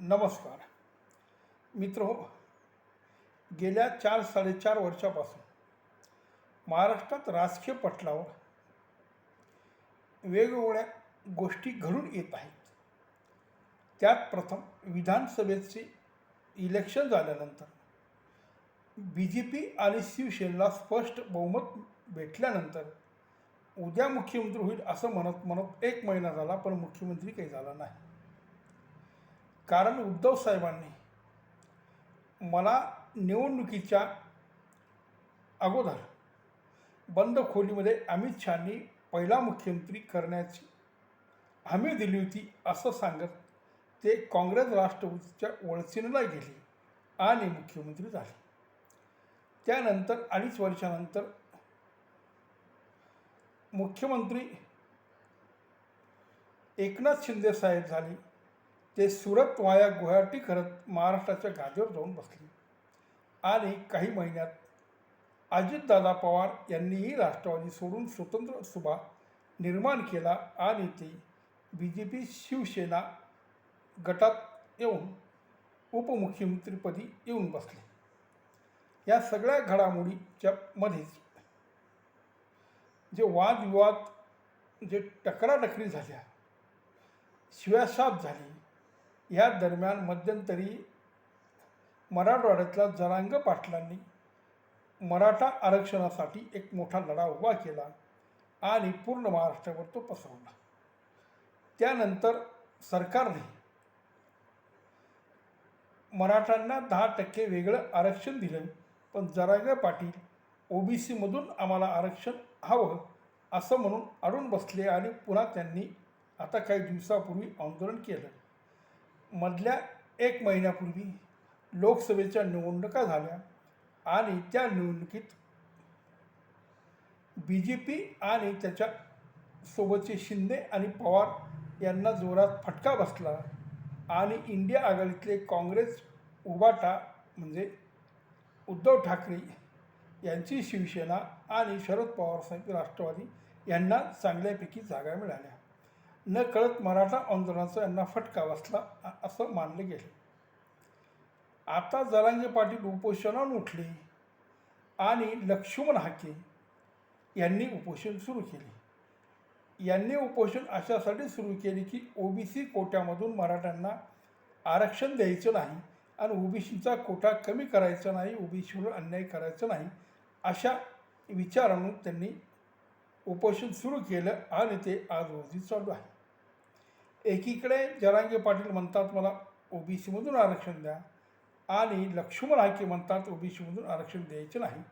नमस्कार. मित्र हो, गेल्या चार साडेचार वर्षापासून महाराष्ट्रात राजकीय पटलावर वेगवेगळ्या गोष्टी घडून येत आहेत. त्यात प्रथम विधानसभेचे इलेक्शन झाल्यानंतर बी जे पी आणि शिवसेनेला स्पष्ट बहुमत भेटल्यानंतर उद्या मुख्यमंत्री होईल असं म्हणत म्हणत एक महिना झाला पण मुख्यमंत्री काही झाला नाही. कारण उद्धव साहेबांनी मला निवडणुकीच्या अगोदर बंद खोलीमध्ये अमित शहानी पहिला मुख्यमंत्री करण्याची हमी दिली होती असं सांगत ते काँग्रेस राष्ट्रवादीच्या वळचीनला गेले आणि मुख्यमंत्री झाले. त्यानंतर अडीच वर्षानंतर मुख्यमंत्री एकनाथ शिंदे साहेब झाले. ते सुरत वाया गुवाहाटी करत महाराष्ट्राच्या गादीवर जाऊन बसले. आणि काही महिन्यात अजितदादा पवार यांनीही राष्ट्रवादी सोडून स्वतंत्र सुभा निर्माण केला आणि ते बी जे पी शिवसेना गटात येऊन उपमुख्यमंत्रीपदी येऊन बसले. या सगळ्या घडामोडीच्या मध्येच जे वादविवाद जे टकराटकरी झाल्या शिव्याशाप झाली या दरम्यान मध्यंतरी मराठवाड्यातल्या जरांग पाटलांनी मराठा आरक्षणासाठी एक मोठा लढा उभा केला आणि पूर्ण महाराष्ट्रावर तो पसरवला. त्यानंतर सरकारने मराठ्यांना दहा टक्के वेगळं आरक्षण दिलं पण जरांग पाटील ओबीसीमधून आम्हाला आरक्षण हवं असं म्हणून अडून बसले आणि पुन्हा त्यांनी आता काही दिवसापूर्वी आंदोलन केलं. मधल्या एक महिन्यापूर्वी लोकसभेच्या निवडणुका झाल्या आणि त्या निवडणुकीत बी जे पी आणि त्याच्या सोबतचे शिंदे आणि पवार यांना जोरात फटका बसला आणि इंडिया आघाडीतले काँग्रेस उबाटा म्हणजे उद्धव ठाकरे यांची शिवसेना आणि शरद पवार साहेब राष्ट्रवादी यांना चांगल्यापैकी जागा मिळाल्या. न कळत मराठा आंदोलनाचा यांना फटका बसला असं मानलं गेलं. आता जरांगे पाटील उपोषणावर उठले आणि लक्ष्मण हाके यांनी उपोषण सुरू केले. यांनी उपोषण अशासाठी सुरू केले की ओबीसी कोट्यामधून मराठ्यांना आरक्षण द्यायचं नाही आणि ओबीसीचा कोटा कमी करायचा नाही ओबीसीवर अन्याय करायचा नाही अशा विचारानं त्यांनी उपोषण सुरू केलं आणि ते आज रोजी चालू आहे. एकीकडे जरांगे पाटील म्हणतात मला ओबीसीमधून आरक्षण द्या. आणि लक्ष्मण हाके म्हणतात ओबीसीमधून आरक्षण द्यायचे नाही.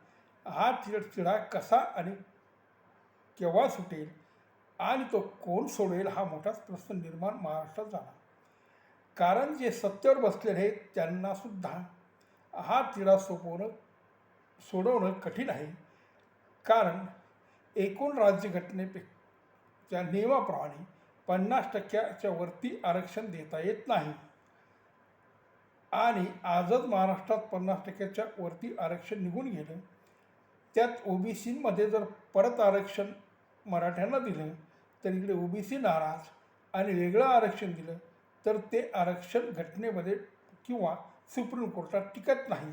हा चिडचिडा कसा आणि केव्हा सुटेल आणि तो कोण सोडेल हा मोठाच प्रश्न निर्माण महाराष्ट्रात झाला. कारण जे सत्तेवर बसलेले आहेत त्यांनासुद्धा हा तिढा सोपवणं सोडवणं कठीण आहे. कारण एकूण राज्यघटनेपेक्षा नियमाप्रमाणे पन्नास टक्क्याच्या वरती आरक्षण देता येत नाही. आणि आजच महाराष्ट्रात पन्नास टक्क्याच्या वरती आरक्षण निघून गेलं. त्यात ओबीसीमध्ये जर परत आरक्षण मराठ्यांना दिलं तर इकडे ओबीसी नाराज आणि वेगळं आरक्षण दिलं तर ते आरक्षण घटनेमध्ये किंवा सुप्रीम कोर्टात टिकत नाही.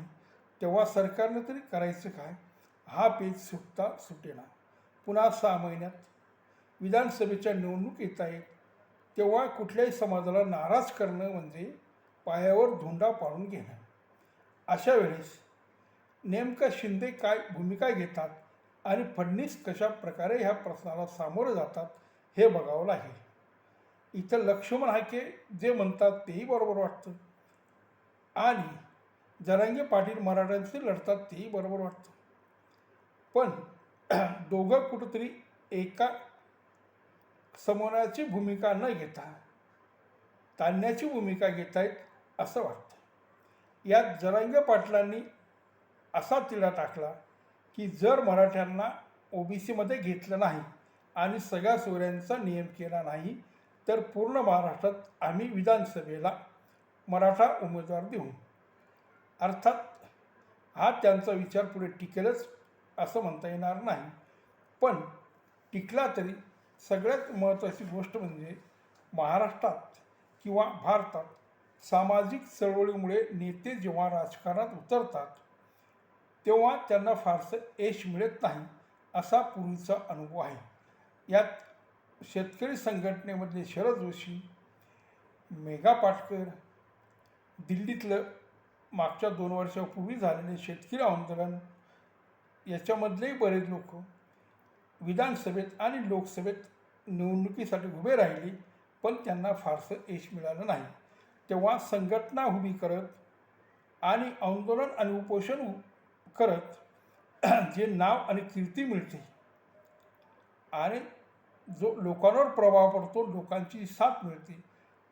तेव्हा सरकारनं तरी करायचं काय? हा पेज सुटता सुटेना. पुन्हा सहा महिन्यात विधानसभेच्या निवडणूक येत आहेत तेव्हा कुठल्याही समाजाला नाराज करणं म्हणजे पायावर धोंडा पाडून घेणं. अशा वेळेस नेमकं शिंदे काय भूमिका घेतात आणि फडणीस कशा प्रकारे ह्या प्रश्नाला सामोरं जातात हे बघावं लागेल. इथं लक्ष्मण हाके जे म्हणतात तेही बरोबर वाटतं. आणि जरांगे पाटील मराठ्यांशी लढतात तेही बरोबर वाटतं. पण दोघं कुठंतरी एका समोराची भूमिका न घेता ताणण्याची भूमिका घेत आहेत असं वाटतं. यात जरांगे पाटलांनी असा तिढा टाकला की जर मराठ्यांना ओबीसीमध्ये घेतलं नाही आणि सगळ्या सोयऱ्यांचा नियम केला नाही तर पूर्ण महाराष्ट्रात आम्ही विधानसभेला मराठा उमेदवार देऊ. अर्थात हा त्यांचा विचार पुढे टिकेलच असं म्हणता येणार नाही. पण टिकला तरी सगळ्यात महत्त्वाची गोष्ट म्हणजे महाराष्ट्रात किंवा भारतात सामाजिक चळवळीमुळे नेते जेव्हा राजकारणात उतरतात तेव्हा त्यांना फारसं यश मिळत नाही असा पूर्वीचा अनुभव आहे. यात शेतकरी संघटनेमधले शरद जोशी मेघा पाटकर दिल्लीतलं मागच्या दोन वर्षापूर्वी झालेले शेतकरी आंदोलन याच्यामधलेही बरेच लोक विधानसभेत आणि लोकसभेत निवडणुकीसाठी उभे राहिले पण त्यांना फारसं यश मिळालं नाही. तेव्हा संघटना उभी करत आणि आंदोलन आणि उपोषण करत जे नाव आणि कीर्ती मिळते आणि जो लोकांवर प्रभाव पडतो लोकांची साथ मिळते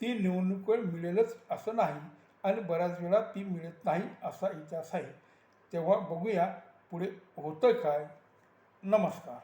ती निवडणुकीवर मिळेलच असं नाही आणि बऱ्याच वेळा ती मिळत नाही असा इतिहास आहे. तेव्हा बघूया पुढे होतं काय. नमस्कार.